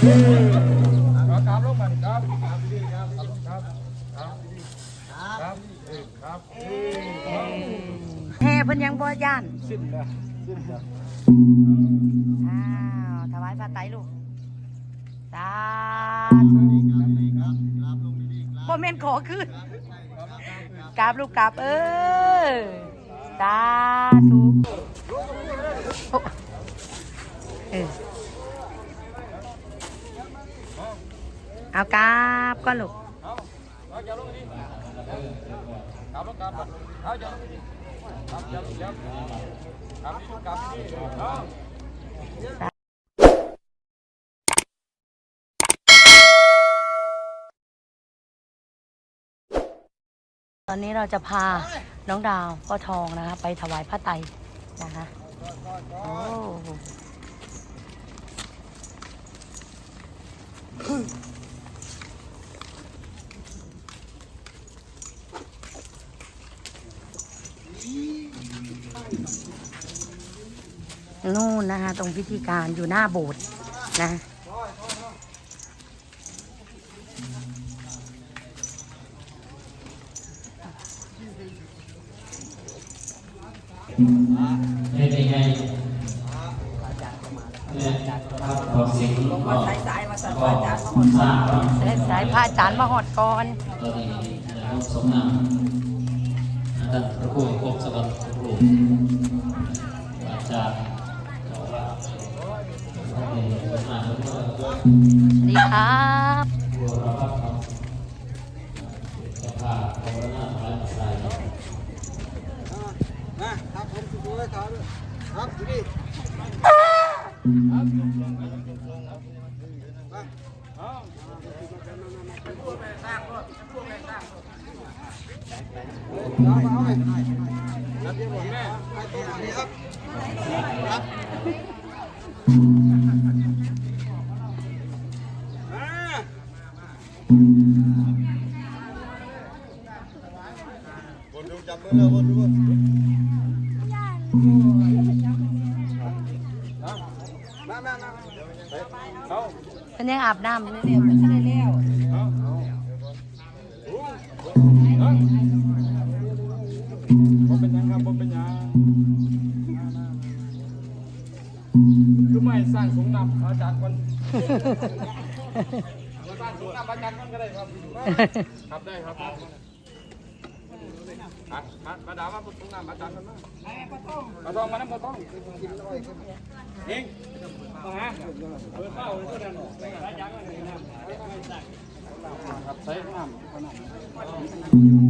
แห่เพิ่นยังบ่ย่านสิ้นแล้วสิ้นแล้วอ้าวถวายพระไตรลูกสาธุบ่แม่นขอคืนกราบลูกกราบเออสาธุโอ้เออ เอากราบก็ลูกตอนนี้เราจะพาน้องดาวพ่อทองนะคะ ไปถวายพระไตรนะคะโอ้ นู่นนะคะ ตรงพิธีการอยู่หน้าโบสถ์นะให้ได้ไงเนี่ยครับขอเสียงก็ก็ทราบว่าสายพระอาจารย์มาหอดก่อนตอนนี้เราสมนาม ท่านพระครูพบสวัสดิ์พระครูอาจารย์บอกว่าท่านเองมาแล้วก็สวัสดีครับบัวรับครับจะพาภาวนาพระไตรนะครับผมคุณผู้ชมครับดูดิเอาเอาให้ครับเดี๋ยวผมแม่ครับ มันเป็นยังอาบน้ำเนี่ยไม่ใช่แล้ว เป็นยังครับผมเป็นยังคือไม่สร้างสงนำอาจารย์คนสร้างสงนำอาจารย์คนก็ได้ครับครับได้ครับมามามาดามาสงนำอาจารย์กันมาปลาทองมาน้ำปลาทองเองมาฮะเปิดเป้าเลยเท่านั้นครับใส่น้ำครับครับล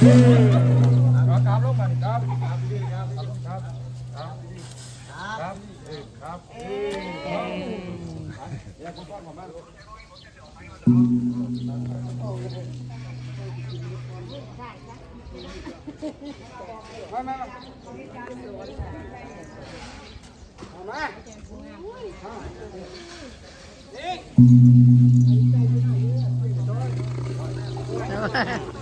Ha ha ha.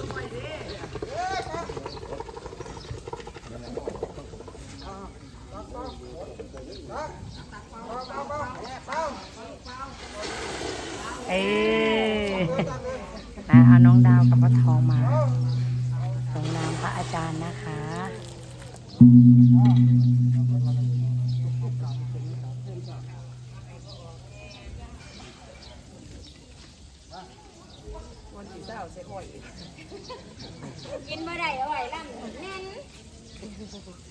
เอาน้องดาวกับพระทองมาส่งนามพระอาจารย์นะคะกินบ่ได้เอาไว้ล่ะน่น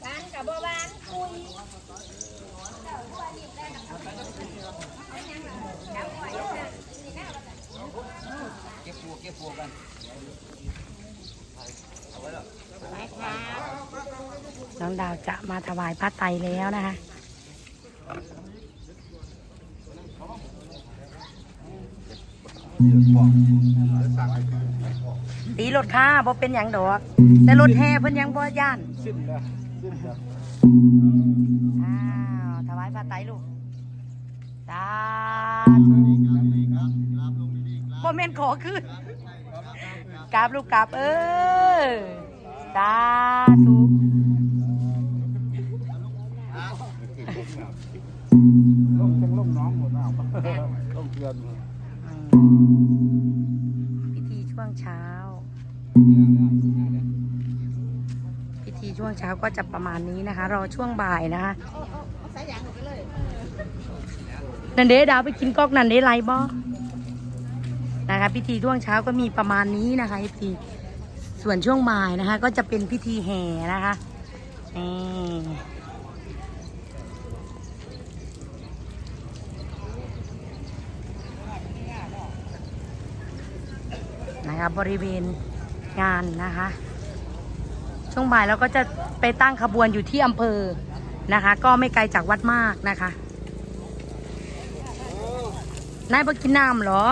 บ้านกับบ่บ้านคุย น้องดาว จะมาถวายพระไตรแล้วนะคะ ตีรถค่าบ่เป็นหยังดอก แต่รถแห่เพิ่นยังบ่ย่านอ้าวถวายพระไตรลูกสาธุบ่แม่นขอคืนกราบลูกกราบเออสาธุ ดแล้วลงเกลือนพิธีช่วงเช้า พิธีช่วงเช้าก็จะประมาณนี้นะคะ รอช่วงบ่ายนะคะนันเดดาวไปกินก๊อกนันเดไรบอนะคะพิธีช่วงเช้าก็มีประมาณนี้นะคะพิธีส่วนช่วงบ่ายนะคะ ก็จะเป็นพิธีแห่นะคะนี่ นะคะบริเวณงานนะคะ ช่วงบ่ายเราก็จะไปตั้งขบวนอยู่ที่อำเภอนะคะ ก็ไม่ไกลจากวัดมากนะคะนายบกินน้ำเหรอ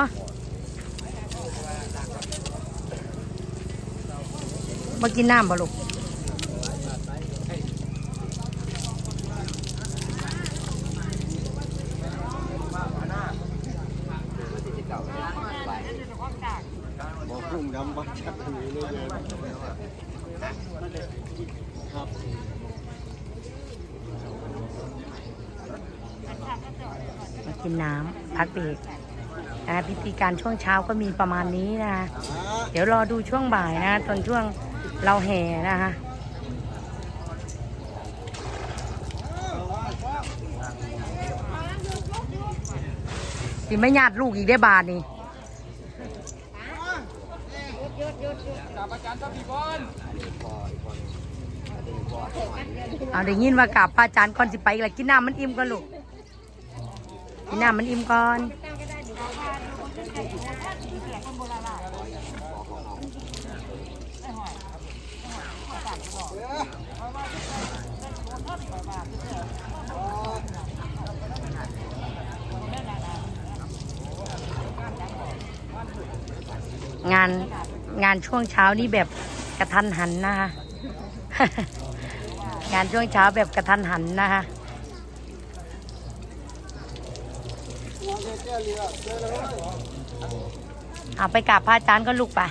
บกินน้ำบ่ลูก กินน้ำพักเบรกนะคะพิธีการช่วงเช้าก็มีประมาณนี้นะคะเดี๋ยวรอดูช่วงบ่ายนะตอนช่วงเราแห่นะคะสิไม่ญาติลูกอีกได้บาทนี่กับอาจารย์ตะพีบอลเอาได้ยินว่ากราบพระอาจารย์ก่อนสิไปอีกแล้วกินน้ำมันอิ่มก่อนลูก กินน้ำมันอิ่มก่อนงานงานช่วงเช้านี่แบบกระทันหันนะคะ งานช่วงเช้าแบบกระทันหันนะคะ เอาไปกราบพระอาจารย์ก็ลุกไป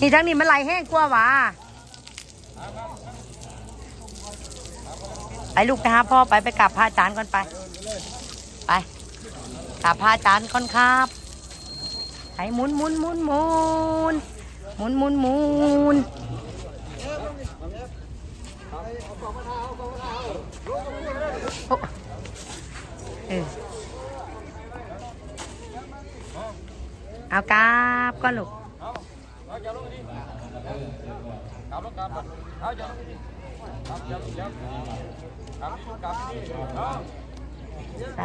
นี่ทั้งนี้มันไหลแห้งกลัววาไปลูกไปหาพ่อไปไปกราบพระอาจารย์ก่อนไป ไปกราบพระอาจารย์ก่อนครับไปหมุนหมุนหมุนหมุนหมุนหมุนหมุนโอ้ เออเอากราบก็ลูกสาเอาอย่าลงดิกลับลงกลับเอาอย่าลงดิกลับอย่าลงอย่ากลับนี่กลับนี่เอา ส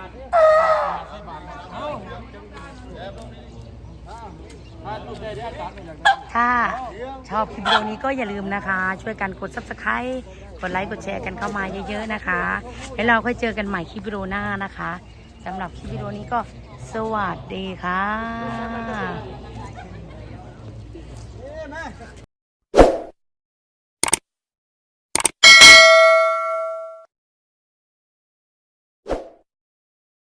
าธุ ถ้าลูกได้ได้อาจารย์อย่าง ถ้าช อบคลิปวิดีโอนี้ก็อย่าลืมนะคะ ช่วยกันกด subscribe กดไลค์กดแชร์กันเข้ามาเยอะๆนะคะ แล้วเราค่อยเจอกันใหม่คลิปวิดีโอหน้านะคะสำหรับคลิปวิดีโอนี้ก็สวัสดีค่ะ